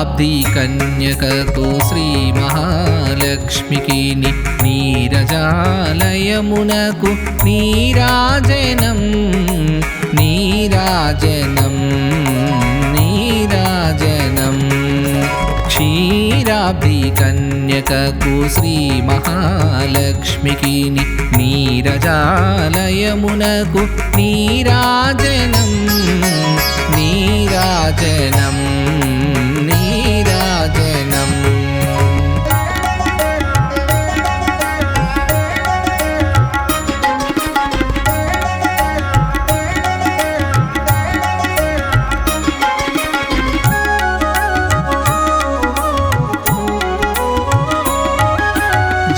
క్షీరాబ్ది కన్యకతో శ్రీ మహాలక్ష్మికి నీరజాలయమునకు నీరాజనం నీరాజనం నీరాజనం. క్షీరాబ్ది కన్యకకు శ్రీ మహాలక్ష్మికి నీరజాలయమునకు నీరాజనం నీరాజనం.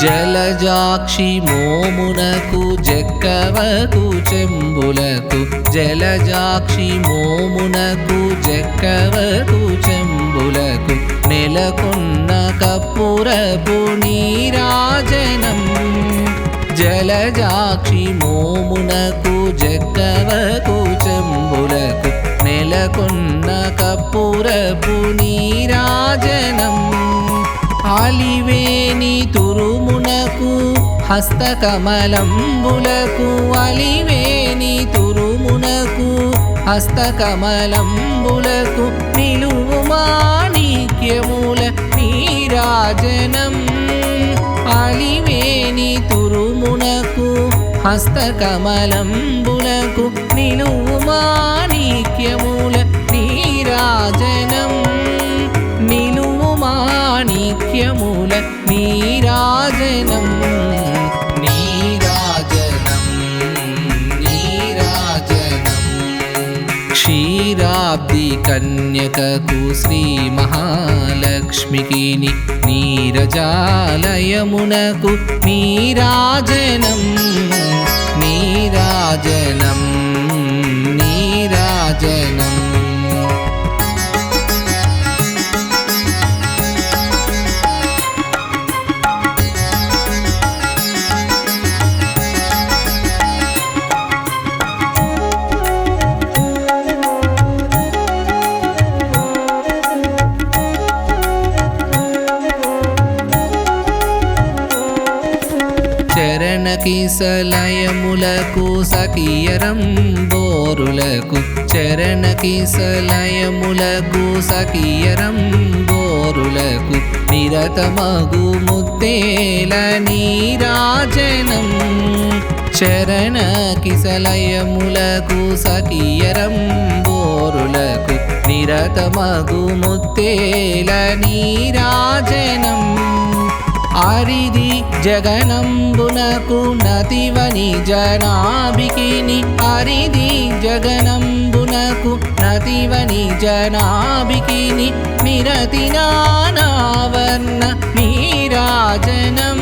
జలజాక్షి మోమునకు జక్కవకు చెంబులకు జలజాక్షి మోమునకు జక్కవకు చెంబులకు నెలకొన్న కప్పురపు నీరాజనం జలజాక్షి మోమునకు జక్కవకు చెంబులకు నెలకొన్న కప్పురపు నీరాజనం ఆలివేని తురుమునకు హస్తకమలంబులకు అలివేని తురుమునకు హస్తకమలంబులకు నిలువు మాణిక్యముల నీరాజనం. అలివేని తురుమునకు హస్తకమలంబులకు నిలువు మాణిక్యముల నీరాజనం. माणिक्यमूल नीराजनं मीराजनं क्षीराब्दिकन्यक तु श्रीमहालक्ष्मीकिनि नीरजालयमुनकुत् नीराजनं नीराजनं नीराजनम्। నీరాజనం నీరాజనం నీరాజనం చరణ కిసలయములకు సకియరం బోరులకు చరణ కిసలయములకు సకియరం బోరులకు నిరతమగు ముత్తేల నీరాజనం చరణ కిసలయములకు సకీయరం బోరులకు నిరతమగు ముత్తేల నీరాజనం వారిది జగనంబునకు నతివని జనాభికిని ఆరిది జగనంబునకు నతివని జనాభికిని నిరతి నానావర్ణ నీరాజనం.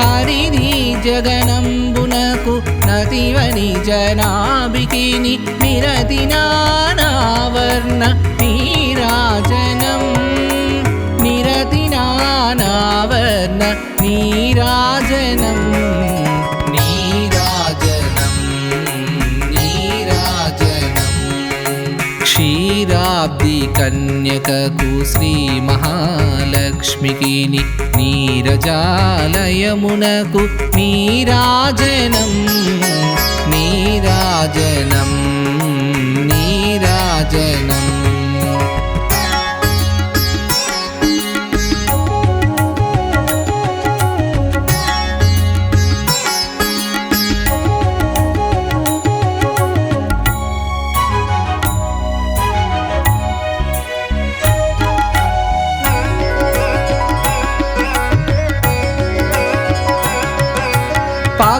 హరిది జగనంబునకు నతివని జనాభికిని నిరతి నానావర్ణ నీరాజనం. दिनावर्णनीराजनं नीराजनम्। नीराजनं क्षीराब्दिकन्यकतुश्रीमहालक्ष्मीकिनि नीरजालयमुनकु नीराजनं नीराजनं नीराजनम्।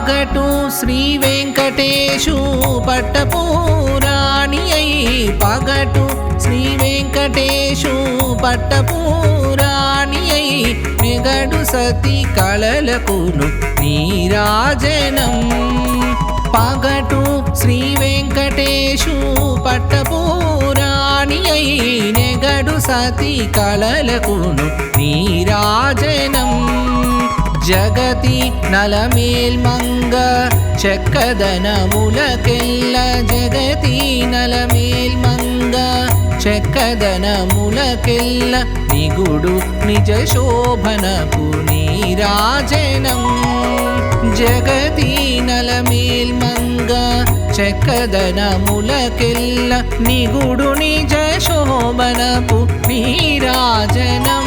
నీరజాలయమునకు పగటు శ్రీ వెంకటేశు పట్టపూరాణి అయి పగటు శ్రీ వెంకటేశు పట్టపూరాణి అయి మెగడు సతి కళలకును నీరాజనం. పగటు శ్రీ వెంకటేశు పట్టపూరాణి అయి నెగడు సతి కళలకును నీరాజనం. జగతి నలమేల్మంగ చెక్కదనములకెల్ల జగతి నలమేల్మంగ చెక్కదనములకెల్ల నిగుడు నిజ శోభనపు నీరాజనం. జగతి నలమేల్మంగ చెక్కదనములకెల్ల నిగుడు నిజ శోభనపు నీరాజనం.